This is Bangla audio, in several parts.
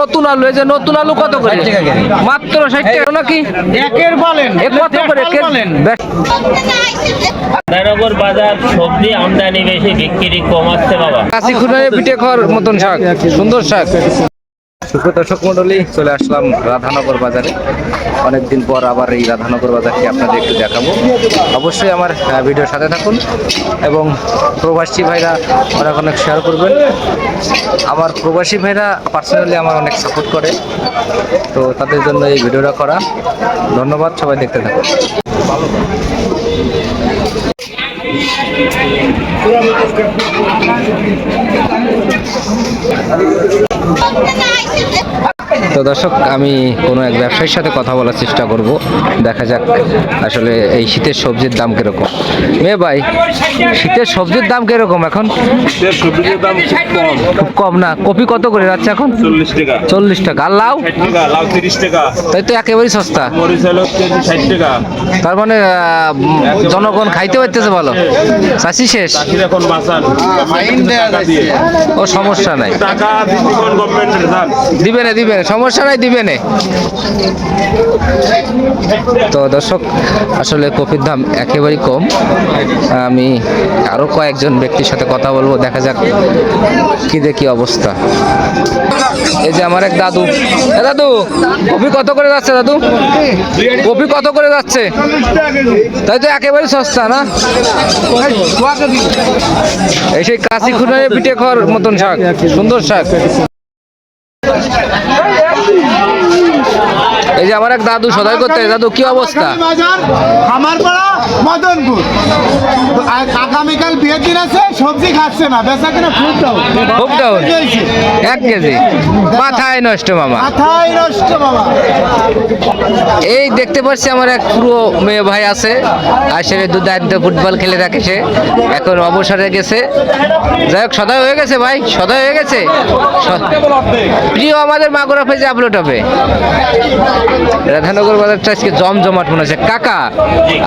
নতুন আলু এই যে নতুন আলু কত করে? মাত্র ষাট টাকা নাকি একের বলেন কত করে? বলেন। বাজার সবজি আমদানি বেশি বিক্রি কমাচ্ছে বাবা। কাশি খুনে পিঠে খাওয়ার মতন শাক সুন্দর শাক। সুপ্রিয় দর্শক মন্ডলী চলে আসলাম রাধানগর বাজারে। অনেকদিন পর আবার এই রাধানগর বাজারটি আপনাদের একটু দেখাবো। অবশ্যই আমার ভিডিওর সাথে থাকুন এবং প্রবাসী ভাইরা অনেক অনেক শেয়ার করবেন। আমার প্রবাসী ভাইরা পার্সোনালি আমার অনেক সাপোর্ট করে। তো তাদের জন্য এই ভিডিওটা করা। ধন্যবাদ, সবাই দেখতে থাকুন। Oh, my God. তো দর্শক আমি কোনো এক ব্যবসায়ীর সাথে কথা বলার চেষ্টা করব। দেখা যাক আসলে এই শীতের সবজির দাম কীরকম। মেয়ে ভাই শীতের সবজির দাম কীরকম এখন? সবজির দাম খুব কম। খুব কম না? কপি কত করে যাচ্ছে এখন? চল্লিশ টাকা। চল্লিশ টাকা। আর লাউ? লাউ তিরিশ টাকা। তাই তো একেবারেই সস্তা। টাকা। তার মানে জনগণ খাইতে পারতেছে ভালো। চাষি শেষ? এখন বাঁচান টাকা দিয়ে। ও সমস্যা নাই। দিবে না দিবে না। সমস্যা নাই দিবে না। তো দর্শক, আসলে কপির দাম একেবারেই কম। আমি আরও কয়েকজন ব্যক্তির সাথে কথা বলব, দেখা যাক কি দেখি অবস্থা। এই যে আমার এক দাদু। দাদু কপি কত করে যাচ্ছে দাদু? কপি কত করে যাচ্ছে? তাই তো একেবারে সস্তা না? এই সেই কাশি খুনে পিঠে খাওয়ার মতন শাক, সুন্দর শাক। এই যে আমার এক দাদু সদাই করতে দাদু কি অবস্থা? আমার পাড়া মদনপুর। আগামীকাল বিয়ের দিন আছে? সবজি খাচ্ছে না বেচা কিনা খুব ডাউন খুব ডাউন এক কেজি মাথায় নষ্ট মামা। মাথায় নষ্ট বাবা এই দেখতে পাচ্ছি আমার এক পুরো মেয়ে ভাই আছে। আসলে দুর্দান্ত ফুটবল খেলে থাকে সে। এখন অবসরে গেছে। যাই হোক সদয় হয়ে গেছে ভাই সদয় হয়ে গেছে। প্রিয় আমাদের মাগুরা পেজে আপলোড হবে। রাধানগর বাজারটা আজকে জমজমাট মনে হচ্ছে। কাকা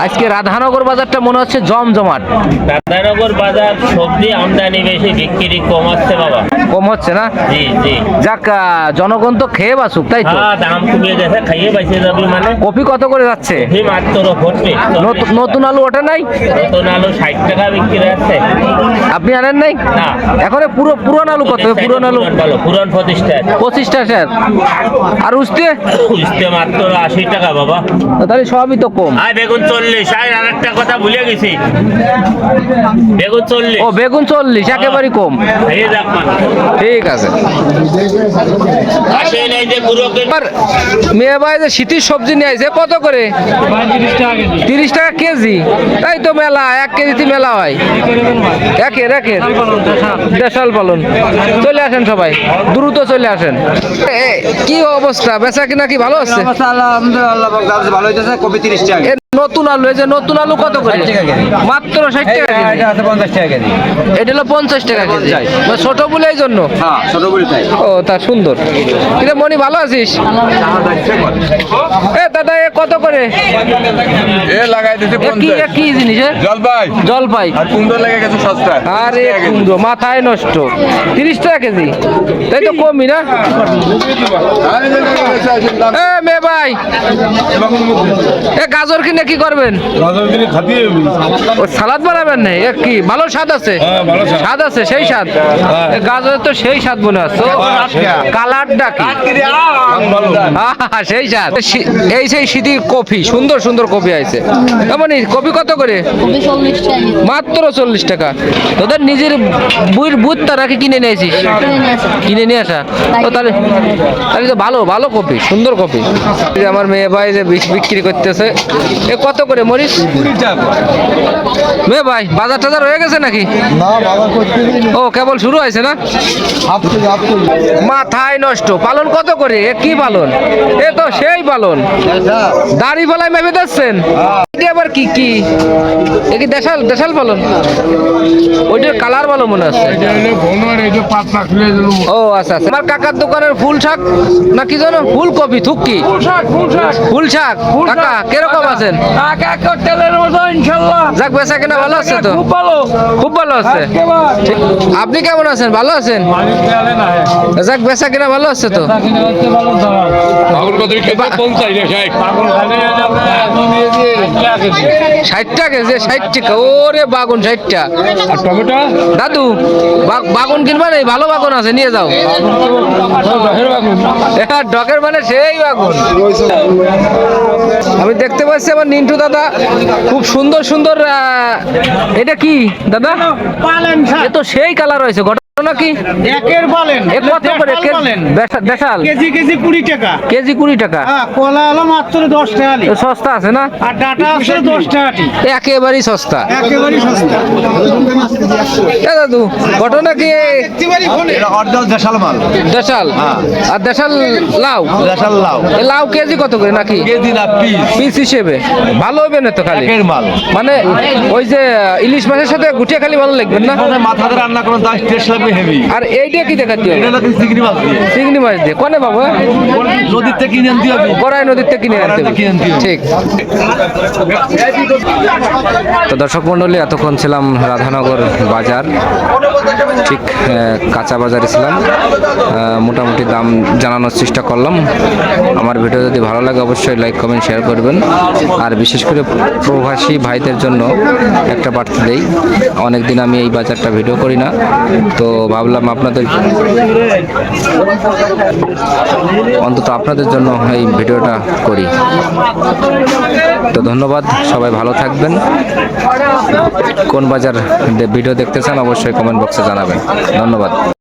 আজকে রাধানগর বাজারটা মনে হচ্ছে জমজমাট। রাধানগর বাজার সবজি আমদানি বেশি বিক্রি কম বাবা। কম হচ্ছে না? জি জি। যাক জনগণ তো খেয়ে বাসুক তাই তো? হ্যাঁ দাম কমিয়ে গেছে খাইয়ে পাইছে যাবি মানে। কপি কত করে যাচ্ছে? মাত্র নতুন আলু ওটা নাই? নতুন আলু ষাট টাকা বিক্রি আছে আপনি আনেন নাই? না। এখন পুরো পুরন আলু কত? পুরন আলু? পুরান পুরান প্রতিষ্ঠা পঁচিশটা স্যার। আর উঠতে বুঝতে মাত্র আশি টাকা বাবা। তাহলে সবই তো কম। আয় বেগুন চল্লিশ আর একটা কথা ভুলে গেছি। বেগুন চল্লিশ। ও বেগুন চল্লিশ একেবারেই কম। ঠিক আছে। মেয়ে ভাই যে শীতের সবজি নিয়ে আসে কত করে? তিরিশ টাকা কেজি। তাই তো মেলা এক কেজিতে মেলা হয়। একের একের। দেশাল পালন চলে আসেন সবাই দ্রুত চলে আসেন। কি অবস্থা? বেচা কিনা কি ভালো আছে? ভালো হইতেছে কপি তিরিশ টাকা। নতুন আলু এই যে নতুন আলু কত করে? মাত্র ষাট টাকা কেজি? এটা হলো পঞ্চাশ টাকা কেজি। ছোট বলে এই জন্য? হ্যাঁ ছোট বলি তাই। ও তা সুন্দর। কিরে মনি ভালো আছিস? এ দাদা এ কত করে? এ লাগাই দিতে কি কি জিনিস জলপাই। জলপাই। আর কুমড়ো লেগে গেছে সস্তা আরে কুমড়ো মাথায় নষ্ট। তিরিশ টাকা কেজি? তাই তো কমই না? এ মে ভাই? এ গাজর কিনে কি করবেন? ও সালাদ বানাবেন না? এ কি ভালো স্বাদ আছে? স্বাদ। আছে সেই স্বাদ? এ গাজরের তো সেই স্বাদ মনে হচ্ছে কালারটা কি? সেই স্বাদ। এই সেই শীতের কফি সুন্দর সুন্দর কফি আছে এমনই কফি কত করে? মাত্র চল্লিশ টাকা। তোদের নিজের বুট বুট তারা কি কিনে নিয়েছিস কিনে নিয়ে আসা। ও তাহলে তাহলে তো ভালো ভালো কপি সুন্দর কপি আমার মেয়ে ভাই যে বিক- বিক্রি করতেছে। এ কত করে মরিস মেয়ে ভাই বাজার টাজার হয়ে গেছে নাকি? ও কেবল শুরু হয়েছে না? মাথায় নষ্ট। পালন কত করে? এ কি পালন? এ তো সেই পালন। দাড়ি ফেলায় মেপে দিচ্ছেন? আবার কি কি? এ কি দেশাল দেশাল পালন? ওইটার কালার ভালো মনে আছে ও আচ্ছা আচ্ছা। আমার কাকার দোকানের ফুল শাক না কি জানো ফুলকপি থুকি ফুল শাক। কাকা কীরকম আছেন? যাক বেচা কেনা ভালো আছে তো। খুব ভালো। খুব ভালো আছে? আপনি কেমন আছেন? ভালো আছেন? যাক বেচা কেনা ভালো আছে তো। কেজি। ষাট টাকা ওরে বাগুন ষাটটা। টমেটো? দাদু বাগুন কিনবা নেই? ভালো বাগুন আছে নিয়ে যাও। ডকের মানে সেই আগুন। আমি দেখতে পাচ্ছি আমার নিন্টু দাদা খুব সুন্দর সুন্দর আহ, এটা কি দাদা? তো সেই কালার হয়েছে ঘটনা কি একের পালেন এ কত করে? দেশাল? কেজি কেজি কুড়ি টাকা। কেজি কুড়ি টাকা? হ্যাঁ কলা হলো মাত্র দশ টাকা তো সস্তা আছে না? আর ডাটা আছে দশ টাকাটি একেবারেই সস্তা। একেবারেই সস্তা। এ দাদু ঘটনা কি অর্ডার দেশাল মাল। দেশাল? আর দেশাল লাউ? দেশাল লাউ। এ লাউ কেজি কত করে নাকি? কেজি না পিস। পিস হিসেবে। ভালো হবে না তো খালি? একের মাল। মানে ওই যে ইলিশ মাছের সাথে গুটিয়ে খালি ভালো লাগবে না? মানে মাথা রান্না করেন তার টেস্ট লাগবে হেভি। আর এইটা কি দেখাতে এটা হবে চিংড়ি মাছ? দিয়ে চিংড়ি মাছ দিয়ে। কনে পাবো নদীর থেকে কিনে আনতে হবে। গড়াই নদীর থেকে কিনে আনতে হবে। ঠিক। তো দর্শক মন্ডলী এতক্ষণ ছিলাম রাধানগর বাজার। ঠিক কাঁচা বাজারে ছিলাম। মোটামুটি দাম জানানোর চেষ্টা করলাম। আমার ভিডিও যদি ভালো লাগে অবশ্যই লাইক কমেন্ট শেয়ার করবেন। আর বিশেষ করে প্রবাসী ভাইদের জন্য একটা বার্তা দেই। অনেকদিন আমি এই বাজারটা ভিডিও করি না। তো ভাবলাম আপনাদের অন্তত আপনাদের জন্য এই ভিডিওটা করি। তো ধন্যবাদ, সবাই ভালো থাকবেন। কোন বাজার ভিডিও দেখতে চান অবশ্যই কমেন্ট বক্সে জানাবেন। ধন্যবাদ।